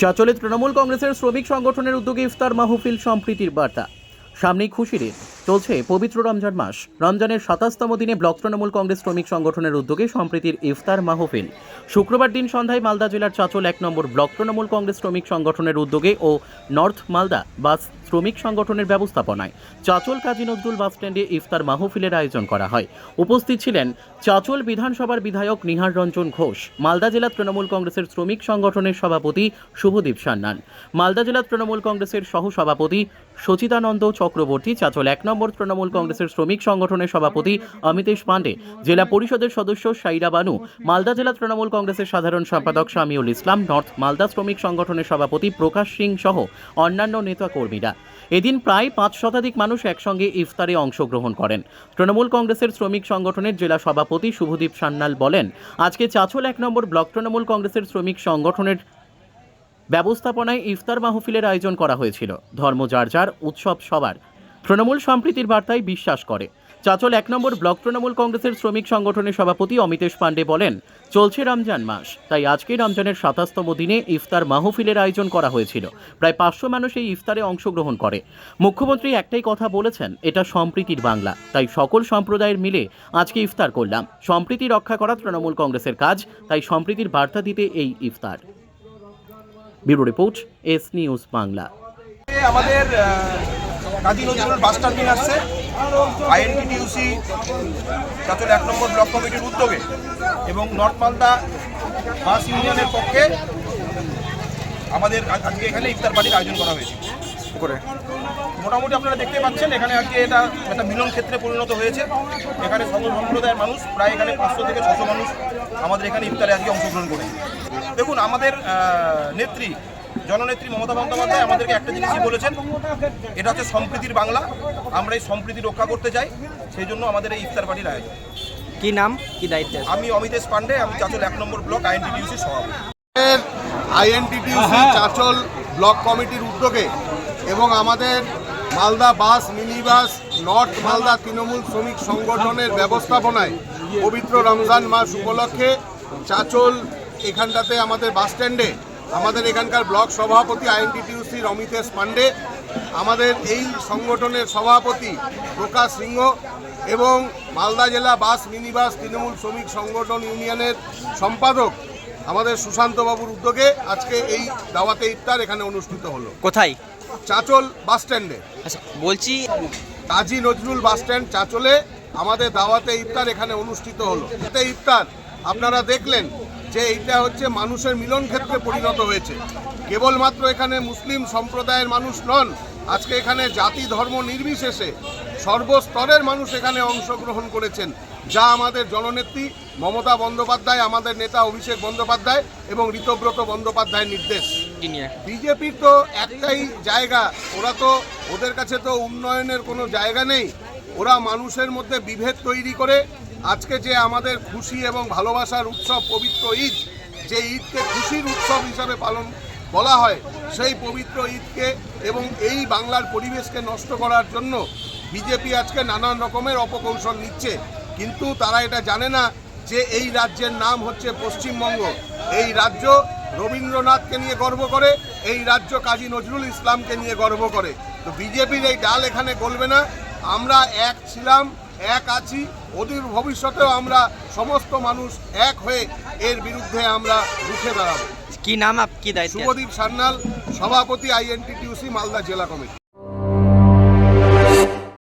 চাচলে তৃণমূল কংগ্রেসের শ্রমিক সংগঠনের উদ্যোগে ইফতার মাহফিল সম্প্রীতির বার্তা সামনেই খুশির। চলছে পবিত্র রমজান মাস। রমজানের সাতাশতম দিনে ব্লক তৃণমূল কংগ্রেস শ্রমিক সংগঠনের উদ্যোগে সম্প্রীতির ইফতার মাহফিল। শুক্রবার দিন সন্ধ্যায় মালদা জেলার চাচল এক নম্বর ব্লক তৃণমূল কংগ্রেস শ্রমিক সংগঠনের উদ্যোগে ও নর্থ মালদা বাস শ্রমিক সংগঠনের ব্যবস্থাপনায় চাচল কাজী নজরুল বাস স্ট্যান্ডে ইফতার মাহফিলের আয়োজন করা হয়। উপস্থিত ছিলেন চাচল বিধানসভার বিধায়ক নিহার রঞ্জন ঘোষ, মালদা জেলা তৃণমূল কংগ্রেসের শ্রমিক সংগঠনের সভাপতি শুভদীপ সান্যাল, মালদা জেলা তৃণমূল কংগ্রেসের সহ সভাপতি সচিদানন্দ চক্রবর্তী, চাচল এক নম্বর তৃণমূল কংগ্রেসের শ্রমিক সংগঠনের সভাপতি অমিতেশ পাণ্ডে, জেলা পরিষদের সদস্য সাইরা বানু, মালদা জেলা তৃণমূল কংগ্রেসের সাধারণ সম্পাদক শামিউল ইসলাম নর্থ মালদা শ্রমিক সংগঠনের সভাপতি প্রকাশ সিং সহ অন্যান্য নেতাকর্মীরা। এদিন প্রায় পাঁচ শতাধিক মানুষ একসঙ্গে ইফতারে অংশগ্রহণ করেন। তৃণমূল কংগ্রেসের শ্রমিক সংগঠনের জেলা সভাপতি শুভদীপ সান্যাল বলেন, আজকে চাচল এক নম্বর ব্লক তৃণমূল কংগ্রেসের শ্রমিক সংগঠনের ব্যবস্থাপনায় ইফতার মাহফিলের আয়োজন করা হয়েছিল। ধর্ম যার যার, উৎসব সবার। তৃণমূল সম্প্রীতির বার্তায় বিশ্বাস করে। চাচল এক নম্বর ব্লক তৃণমূল কংগ্রেসের শ্রমিক সংগঠনের সভাপতি অমিতেশ পাণ্ডে বলেন, চলছে রমজান মাস, তাই আজকে রমজানের সাতাশতম দিনে ইফতার মাহফিলের আয়োজন করা হয়েছিল। প্রায় পাঁচশো মানুষ এই ইফতারে অংশগ্রহণ করে। মুখ্যমন্ত্রী একটাই কথা বলেছেন, এটা সম্প্রীতির বাংলা, তাই সকল সম্প্রদায়ের মিলে আজকে ইফতার করলাম। সম্প্রীতি রক্ষা করা তৃণমূল কংগ্রেসের কাজ, তাই সম্প্রীতির বার্তা দিতে এই ইফতার। Bureau report, S news Bangla. আমাদের কাজী নজরুল বাস টার্মিন আসছে। আইএনটিটিউসি চাচল এক নম্বর ব্লক কমিটির উদ্যোগে এবং নর্থ মালদা বাস ইউনিয়নের পক্ষে আমাদের আজকে এখানে ইফতার পার্টির আয়োজন করা হয়েছে। করে। মোটামুটি আপনারা দেখতে পাচ্ছেন এখানে আজকে এটা একটা মিলন ক্ষেত্রে পরিণত হয়েছে। এখানে সকল সম্প্রদায়ের মানুষ প্রায় এখানে পাঁচশো থেকে ছশো মানুষ আমাদের এখানে ইফতারে আজকে অংশগ্রহণ করে দেখুন আমাদের নেত্রী জননেত্রী মমতা বন্দ্যোপাধ্যায় আমাদেরকে একটা জিনিসই বলেছেন। এটা হচ্ছে সম্প্রীতির বাংলা। আমরা এই সম্প্রীতি রক্ষা করতে চাই। সেই জন্য আমাদের এই ইফতার পার্টির আয়োজন। কি নাম? কি দায়িত্বে আমি অমিতেশ পান্ডে আমি চাচল এক নম্বর ব্লক আইএনটিডিউসি সভাপতি। আইএনটিটিউসি চাচল ব্লক কমিটির উদ্যোগে এবং আমাদের Malda bus mini bus north Malda Trinamool শ্রমিক সংগঠনের ব্যবস্থাপনায় পবিত্র রমজান মাস উপলক্ষে চাচল এখানটাতে আমাদের বাস স্ট্যান্ডে আমাদের এখানকার ব্লক সভাপতি আইএনটিটিউসির অমিতেশ পাণ্ডে আমাদের এই সংগঠনের সভাপতি প্রকাশ সিংহ এবং মালদা জেলা বাস মিনিবাস তৃণমূল শ্রমিক সংগঠন ইউনিয়নের সম্পাদক আমাদের সুশান্ত বাবুর উদ্যোগে আজকে এই দাওয়াতে ইফতার এখানে অনুষ্ঠিত হলো। কোথায়? চাচল বাস স্ট্যান্ডে। আচ্ছা বলছি কাজী নজরুল বাস স্ট্যান্ড চাচলে আমাদের দাওয়াতে ইফতার এখানে অনুষ্ঠিত হলো। এতে ইফতার আপনারা দেখলেন যে এইটা হচ্ছে মানুষের মিলন ক্ষেত্রে পরিণত হয়েছে। কেবলমাত্র এখানে মুসলিম সম্প্রদায়ের মানুষ নন, আজকে এখানে জাতি, ধর্ম নির্বিশেষে সর্বস্তরের মানুষ এখানে অংশগ্রহণ করেছেন। যা আমাদের জননেত্রী মমতা বন্দ্যোপাধ্যায়, আমাদের নেতা অভিষেক বন্দ্যোপাধ্যায় এবং ঋতব্রত বন্দ্যোপাধ্যায়ের নির্দেশ। বিজেপির তো একটাই জায়গা, ওরা তো ওদের কাছে তো উন্নয়নের কোনো জায়গা নেই। ওরা মানুষের মধ্যে বিভেদ তৈরি করে আজকে যে আমাদের খুশি এবং ভালোবাসার উৎসব পবিত্র ঈদ, যে ঈদকে খুশির উৎসব হিসাবে পালন বলা হয়, সেই পবিত্র ঈদকে এবং এই বাংলার পরিবেশকে নষ্ট করার জন্য বিজেপি আজকে নানান রকমের অপকৌশল নিচ্ছে। কিন্তু তারা এটা জানে না যে এই রাজ্যের নাম হচ্ছে পশ্চিমবঙ্গ। এই রাজ্য রবীন্দ্রনাথকে নিয়ে গর্ব করে, এই রাজ্য কাজী নজরুল ইসলামকে নিয়ে গর্ব করে। তো বিজেপির এই ডাল এখানে গলবে না। আমরা এক ছিলাম এক আছি অদূর ভবিষ্যতেও আমরা সমস্ত মানুষ এক হয়ে এর বিরুদ্ধে আমরা রুখে দাঁড়াবো। কি নাম আপ কি দায়িত্বে? শুভদীপ সান্যাল সভাপতি আইএনটিটিউসি মালদা জেলা কমিটি।